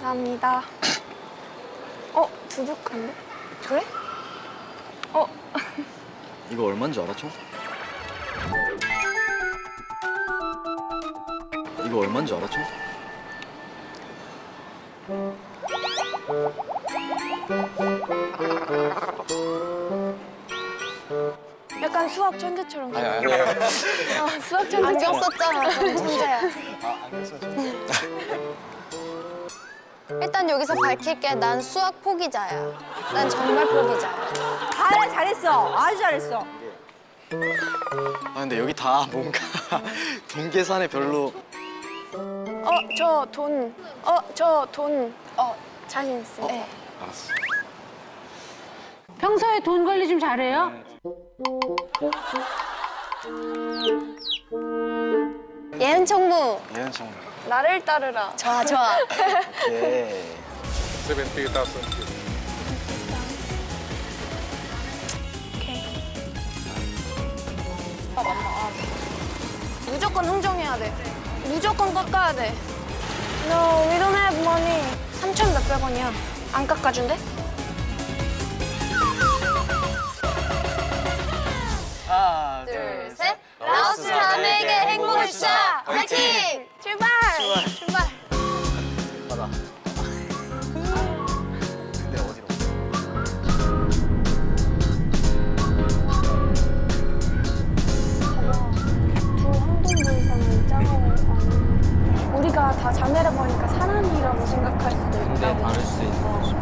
감사합니다. 어, 두둑한데? 그래? 어, 이거 얼마인지 알아, 총? 이거 얼마인지 알아, 총? 약간 수학 천재처럼. 아니, 아니. 어, 수학 천재처럼. 안경 썼잖아. 천재야. 일단 여기서 밝힐게. 난 수학 포기자야. 난 정말 포기자야. 잘, 잘했어. 아주 잘했어. 아, 근데 여기 다 뭔가 돈 계산에 별로 어, 저 돈. 어, 저 돈. 어, 자신 있어. 네. 알았어. 평소에 돈 관리 좀 잘해요? 예은 총무. 얘는 참 나를 따르라. 좋아, 좋아. 오케이. 70,000. 아, 맞다. 아. 무조건 흥정해야 돼. 무조건 깎아야 돼. No, we don't have money. 3천 몇백 원이야. 안 깎아준대? 하나, 둘, 셋. 라오스 자매에게 행복을 주자. 화이팅! 출발! 출발! 받아. 근데 어디로? 두 항동부에서는 짜고 우리가 다 자매라고 하니까 사람이라고 생각할 수도 있다고. 근데 다를 수도 있는 거지.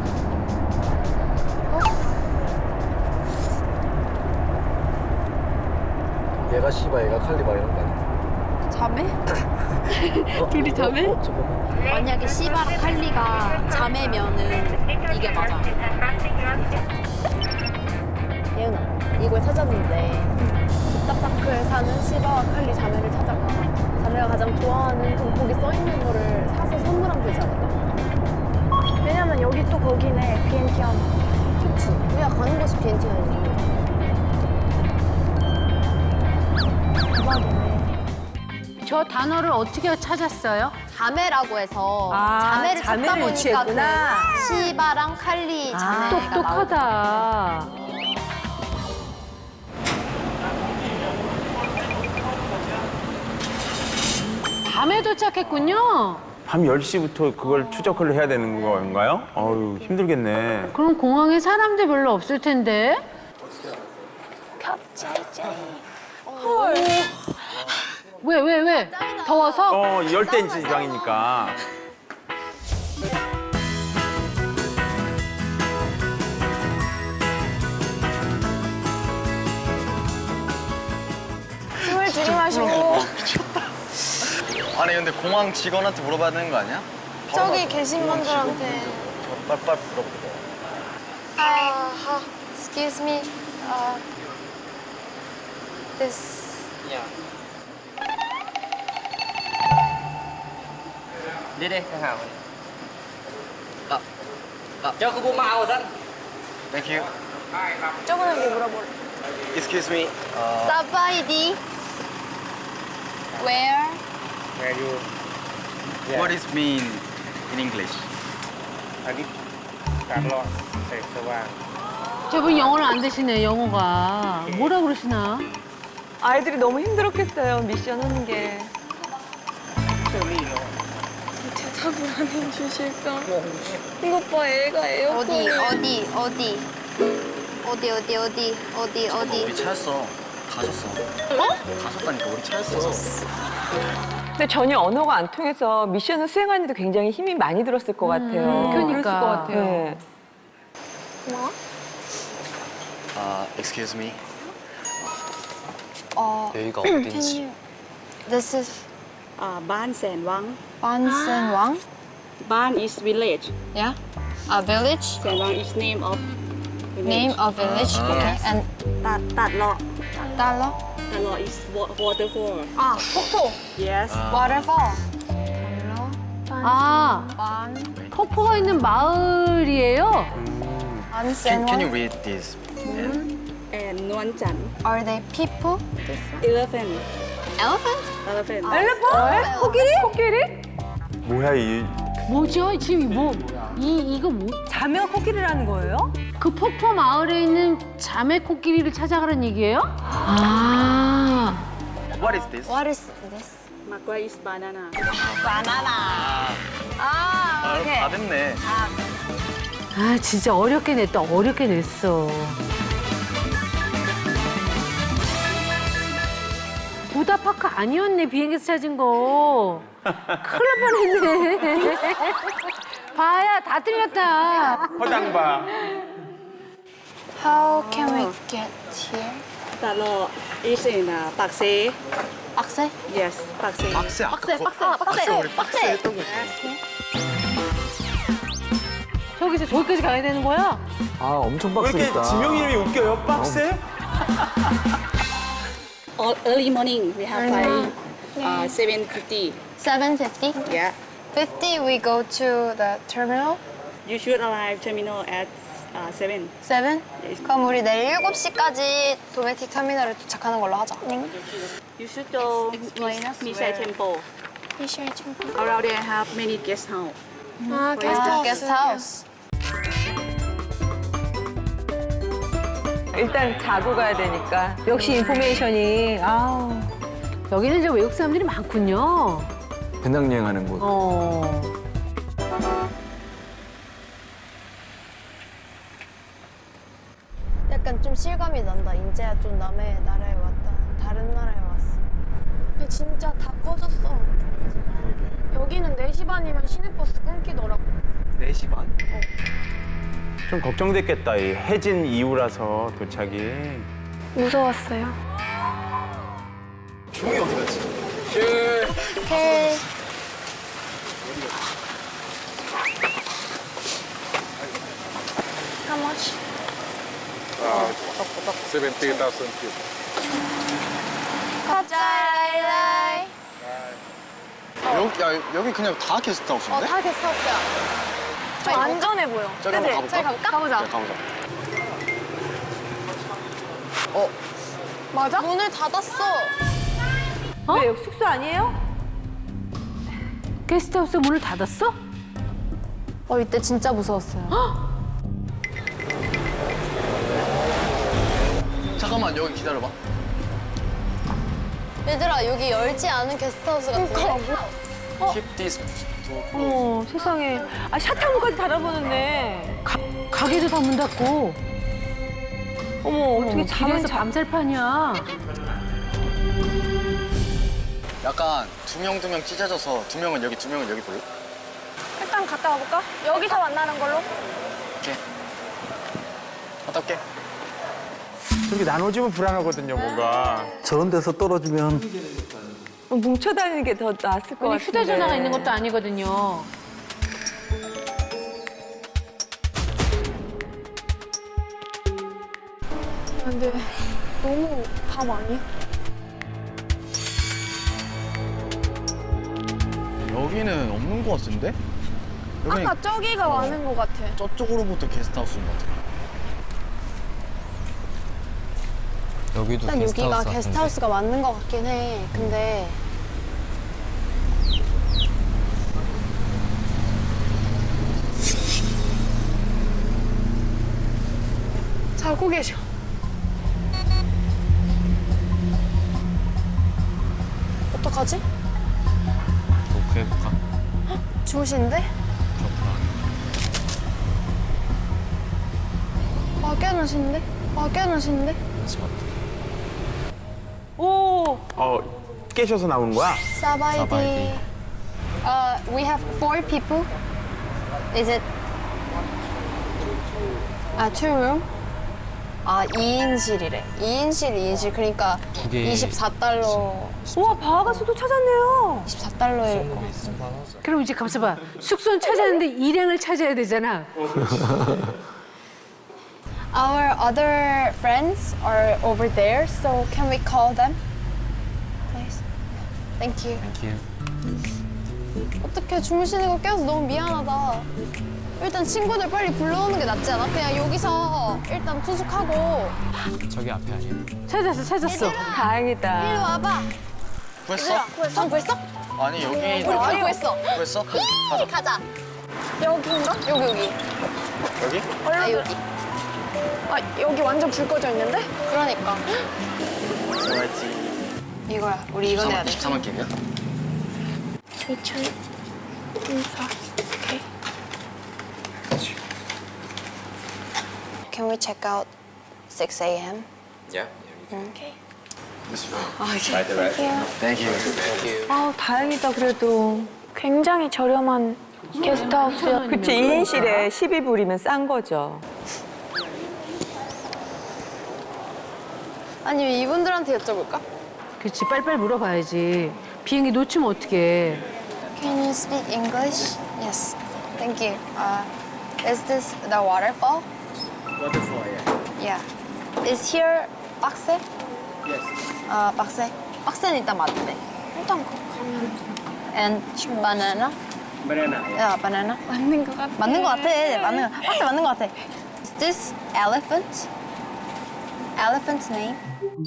얘가 시바, 얘가 칼리바 이런 거 아니야? 자매? 둘이 자매? 어, 잠깐만. 만약에 시바랑 칼리가 자매면은 이게 맞아. 예은아, 이걸 찾았는데 북다파크에 사는 시바와 칼리 자매를 찾아가. 자매가 가장 좋아하는 그 거기 저 단어를 어떻게 찾았어요? 자매라고 해서 아, 자매를 찾다 자매를 보니까 유치했구나. 그 시바랑 칼리 아, 자매가 나오고 똑똑하다. 밤에 도착했군요. 밤 10시부터 그걸 추적을 해야 되는 건가요? 어유 힘들겠네. 그럼 공항에 사람들 별로 없을 텐데. 왜, 왜, 왜? 더워서? 어, 열대 지방이니까. 숨을 들이마시고 아니 근데 공항 직원한테 물어봐야 되는 거 아니야? 저기 계신 분들한테 빨빨 물어보고. 아하 excuse me uh, this 아, 아. rồi Thank you. 저분에게 물어볼래 Excuse me. 어, 사바이디 Where? Where you? what is mean in English? 서방. 저분 영어를 안 되시네, 영어가. 뭐라 그러시나? 아이들이 너무 힘들었겠어요, 미션 하는 게. 대답을 안 해주실까 이것 봐 애가 어디 에어컨을 어디 어디 어디 어디 어디 어디 어디 우리 차였어. 가셨어. 어? 가셨다니까 우리 차였어. 근데 전혀 언어가 안 통해서 미션을 수행하는데도 굉장히 힘이 많이 들었을 것 같아요. 그러니까. 그랬을 것 같아요. 네. 고마워 아, excuse me. 어 여기가 Can 어딘지. This is Uh, Ban Sen Wang. 반센왕 Ban is village. yeah a village Sen Wang is name of village. name of village okay and Tat Tat Lo. 달러 Tat Lo is wa- waterfall. 아 폭포 Yes. waterfall 달러 아, 반 폭포가 있는 마을이에요? Can, 반센왕 can you read this? And Nuan Chan. Are they people? Elephant. Elephant? Elephant. 엘리펀트? 코끼리? 코끼리? 뭐야 이 뭐죠? 지금 이 뭐, 이, 이거 뭐? 자매가 코끼리라는 거예요? 그 폭포 마을에 있는 자매 코끼리를 찾아가는 얘기예요? 아. What is this? What is this? Magua is banana. 바나나. 아, 오케이. 다 됐네. 아, 진짜 어렵게 냈다. 어렵게 냈어. 보다파크 아니었네, 비행기에서 찾은 거. 큰일 날 뻔했네. 봐야 다 틀렸다. 허당바. How can we get here? That lot is in Pak Se. 빡세? Yes, Pak Se. 박스 아까 빡세, 거- 빡세, 아까 빡세, 우리 박스 빡세. 했던 거. 저기서 저기까지 가야 되는 거야? 아 엄청 왜 이렇게 빡세겠다. 지명 이름이 웃겨요? 빡세? All early morning we have flight uh, 7.50. 750? Yeah. 50 we go to the terminal? You should arrive terminal at uh, 7. 7? 그럼 우리 내일 7시까지 도메틱 터미널에 도착하는 걸로 하자. You should go Misai Temple. 미셸 챔프. Around there have many guest house. 아, 게스트하우스. 게스트하우스. 일단 자고 가야 되니까. 역시 인포메이션이, 아우. 여기는 이제 외국 사람들이 많군요. 배낭여행하는 곳. 어. 약간 좀 실감이 난다. 인제야 좀 남의 나라에 왔다. 다른 나라에 왔어. 근데 진짜 다 꺼졌어. 여기는 4시 반이면 시내버스 끊기더라고. 4시 반? 좀 걱정됐겠다. 이 해진 이후라서 도착이. 무서웠어요. 종이 어디 갔지? 오케이. How much? 70,000 feet. 갑자이. 여기, 야, 여기 그냥 다 게스트하우스인데? 어, 다 게스트하우스야. 저 안전해 보여. 저기 한번 가볼까? 저기 가볼까? 가보자. 네, 가보자. 맞아? 문을 닫았어. 왜 여기 숙소 아니에요? 게스트하우스 문을 닫았어? 어, 이때 진짜 무서웠어요. 잠깐만, 여기 기다려봐. 얘들아, 여기 열지 않은 게스트하우스 같은데? Keep this door 어머, 세상에. 아, 샤타무까지 달아보는데. 가, 가게도 다 문 닫고. 어머, 어떻게 잠은 길에서 자. 밤살판이야. 약간 두 명 두 명 찢어져서 두 명은 여기 두 명은 여기 볼래? 일단 갔다 와볼까? 여기서 만나는 걸로? 오케이. 갔다 올게. 저렇게 나눠지면 불안하거든요, 뭔가. 저런 데서 떨어지면 뭉쳐 다니는 게 더 나았을 것 같은데. 휴대전화가 있는 것도 아니거든요. 근데 너무 밤 아니야? 여기는 없는 것 같은데? 여기 아까 저기가 많은 것 같아. 저쪽으로부터 게스트하우스인 것 같아. 여기도 일단 여기가 게스트하우스가 맞는 것 같긴 해. 근데 자고 계셔. 어떡하지? 노크해볼까? 주무시는데? 아 깨어나시는데? 아 깨어나시는데? 오, 어, 깨셔서 나오는 거야? 사바이디. Uh, we have four people. Is it? 아, two room? 아, 2인실이래. 2인실, 2인실. 그러니까 24달러. 우와, 바하가수도 찾았네요. 24달러일 거. 그럼 이제 가만있어 봐. 숙소는 찾았는데 일행을 찾아야 되잖아. Our other friends are over there, so can we call them? Please. Thank you. 어떻게 주무시는 거 깨워서 너무 미안하다. 일단 친구들 빨리 불러오는 게 낫지 않아? 그냥 여기서 일단 투숙하고 찾았어, 찾았어. 일로 다행이다. 와봐. 구했어? 얘들아, 구했어? 구했어? 아니 여기 우리 다 구했어. 구했어? 가자. 가자. 여기인가? 여기 여기. 여기? 아 여기. 아 여기 완전 불 꺼져 있는데? 그러니까. 좋아했지. 이거야. 우리 이거 내야 돼. 24만 킬이야? 2천. 2사. 오케이. Can we check out 6 a.m.? Yeah. Okay. Thank you. Thank you. 아 다행이다 그래도. 굉장히 저렴한 게스트하우스야. 그치 2인실에 12불이면 싼 거죠. 아니면 이분들한테 여쭤볼까? 그렇지 빨빨 물어봐야지. 비행기 놓치면 어떡해. Can you speak English? Yes. Thank you. Uh, is this the waterfall? Waterfall, yeah. Yeah. Is here 빡세? Yes. 아, 빡세. 빡세는 일단 맞대. 일단 거- 가면. And banana? Banana. 야, banana? 맞는 거 같아. 맞는 거 같아. 맞는 거. 빡세 맞는 거 같아. Is this elephant? Elephant's name? I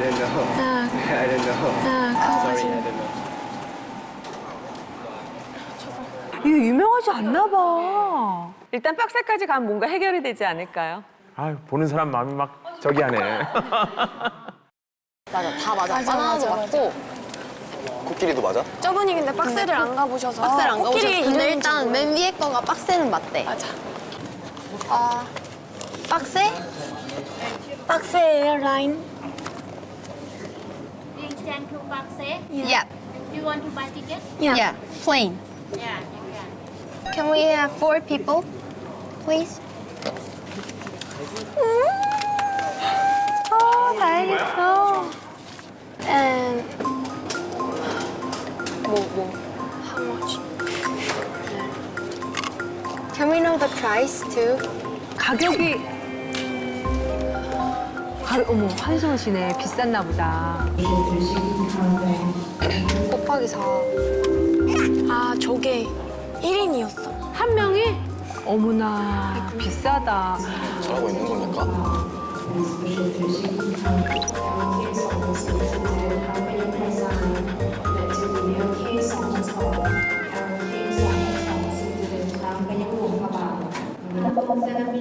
don't know. I don't know. Sorry, I don't know. 이거 유명하지 않나 봐. 일단 박스까지 가면 뭔가 해결이 되지 않을까요? 아 보는 사람 마음이 막 저기 하네. 맞아, 다 맞아. 맞아, 바나나도 맞아, 맞고. 코끼리도 맞아? 저분이 근데 박스를 안 가보셔서 빡세를 안 가보셨어. 코끼리 근데 일단 몰라. 맨 위에 거가 빡세는 맞대. 맞아. 아, 빡세? 박스 에어라인. Intend to Pakse? Yeah. You want to buy ticket? Yeah. Plain. Yeah, you can. Can we have four people, please? 어, 다행이다. And 뭐 뭐? How much? Can we know the price too? 가격이 가, 어머 한승우 씨네 비쌌나 보다. 곱하기 4. 아, 저게 1인이었어. 한 명이 어머나 비싸다. 잘하고 있는 겁니까?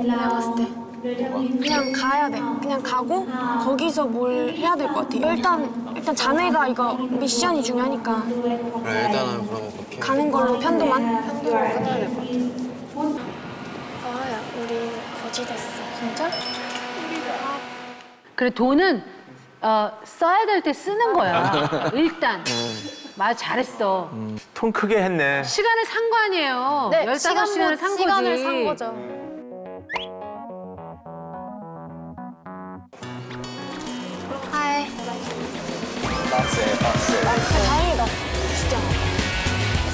내가 봤을 때 그냥 가야 돼. 그냥 가고 거기서 뭘 해야 될 것 같아. 일단 일단 자네가 이거 미션이 중요하니까 그래 일단은 그럼 그렇게. 가는 걸로 편도만 편도로 끝내야 될 것 같아. 아야, 우리 거지 됐어. 진짜? 그래 돈은 어, 써야 될 때 쓰는 거야. 일단 맞아 잘했어. 통 크게 했네. 시간을 산 거 아니에요. 네, 15시간을 산 거지. 시간을 산 거죠.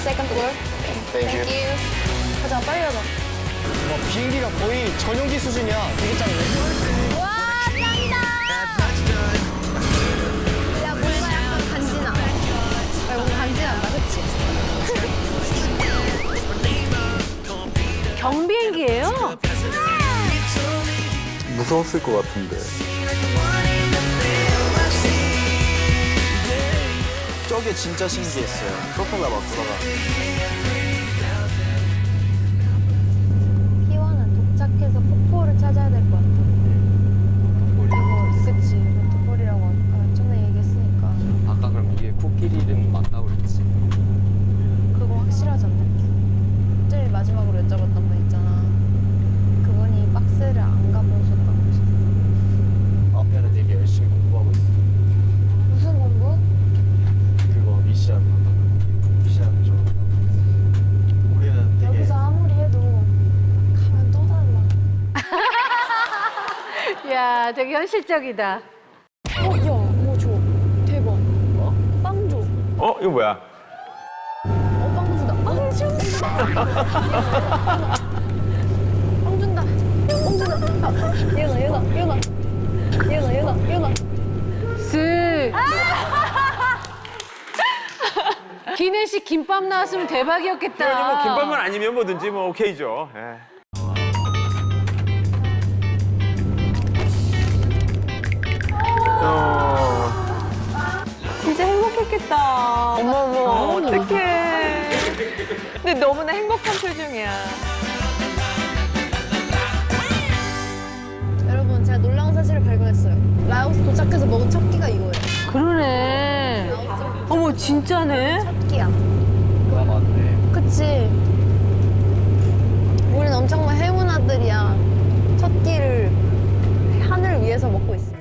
Second floor. Thank you. 가자, 빨리 가자. 와 비행기가 거의 전용기 수준이야. 되게 작네. 와, 짱이다! 야, 뭔가 약간 간지나. 야, 뭔가 간지난다, 그치? 경비행기예요? 무서웠을 것 같은데. 게 진짜 신기했어요. 프로펠러 막 돌아가. 현실적이다. 어, 야, 뭐 줘. 대박. 빵 줘. 어 이거 뭐야? 어, 빵 준다. 빵 준다. 빵 준다. 빵 준다. 아, 얘나, 얘나, 얘나. 얘나, 얘나, 얘나. 쓱. 기내 씨 김밥 나왔으면 대박이었겠다. 뭐 김밥만 아니면 뭐든지 뭐 오케이죠. 예. 어, 진짜 행복했겠다. 어머 어머 어떡해. 근데 너무나 행복한 표정이야. 여러분 제가 놀라운 사실을 발견했어요. 라오스 도착해서 먹은 첫 끼가 이거예요. 그러네. 어머 진짜네. 첫 끼야. 아 맞네. 그치? 우린 엄청 행운아들이야. 첫 끼를 하늘 위에서 먹고 있어.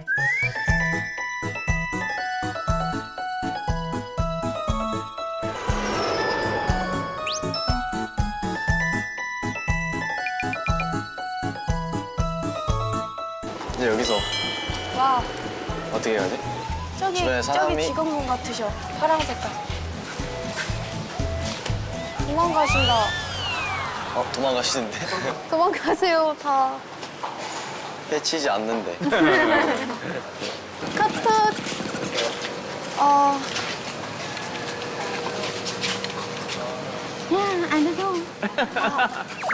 어떻게 해야 돼? 저기 주변에 사람이- 저기 직원분 같으셔. 파랑 색깔. 도망가신다. 어 도망가시는데? 도망가세요, 다. 해치지 않는데. 카트. 어뭐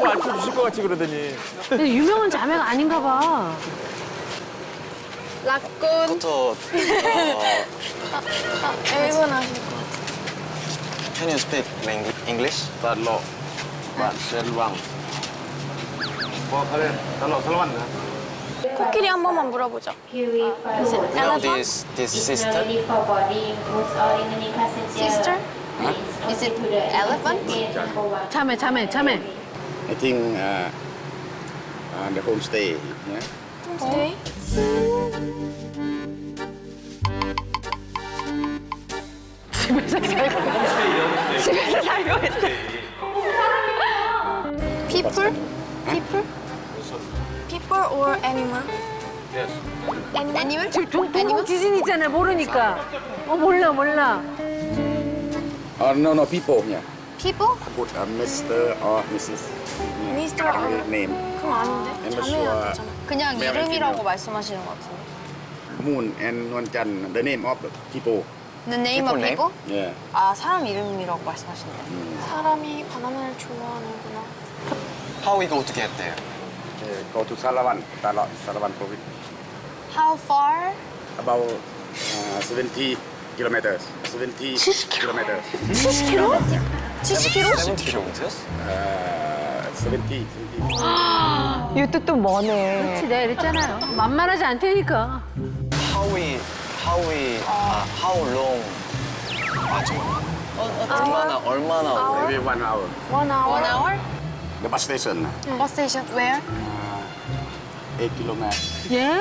알려주실 것 같이 그러더니. 근데 유명한 자매가 아닌가 봐. 부터 어, 일본 거. Can you speak Eng- English? 달러. 셀왕. 뭐 그래. 달러 살만 나. 코끼리 한 번만 물어보자. You know this this sister? Sister? Is it elephant? 자매, 자매, 자매. I think uh, uh, the homestay. Yeah. Stay? 집에서 살고 있어. 집에서 살고 있어. People? People? People or animal? 애니멀? 동, 동공 지진 있잖아요. 모르니까. 어, 몰라, 몰라. Oh no no people. People? Put uh, Mr. or Mrs. Mr. or- name. 그럼 아닌데? And 자매야 되잖아. 그냥 and 이름이라고 female. 말씀하시는 것 같은데. Moon and Nwanjan. The name of the people. The name of People name? people? Yeah. 아, 사람 이름이라고 말씀하시네요. 사람이 바나나를 좋아하는구나. Go to get there? Yeah, Go to Salawan. Talok Salawan province. How far? About uh, 70 kilometers. 70 kilometers. 70km? 70km? 70 kilometers? Uh, 70. 70. 이것도 또 머네. 그렇지, 내가 이랬잖아요. 만만하지 않다니까. How we how we 아, how long? 아 잠깐만. 얼마나 얼마나 오래? Maybe one hour. One hour? One hour? The bus station. Bus station? Where? Uh, 8 kilometers. 예?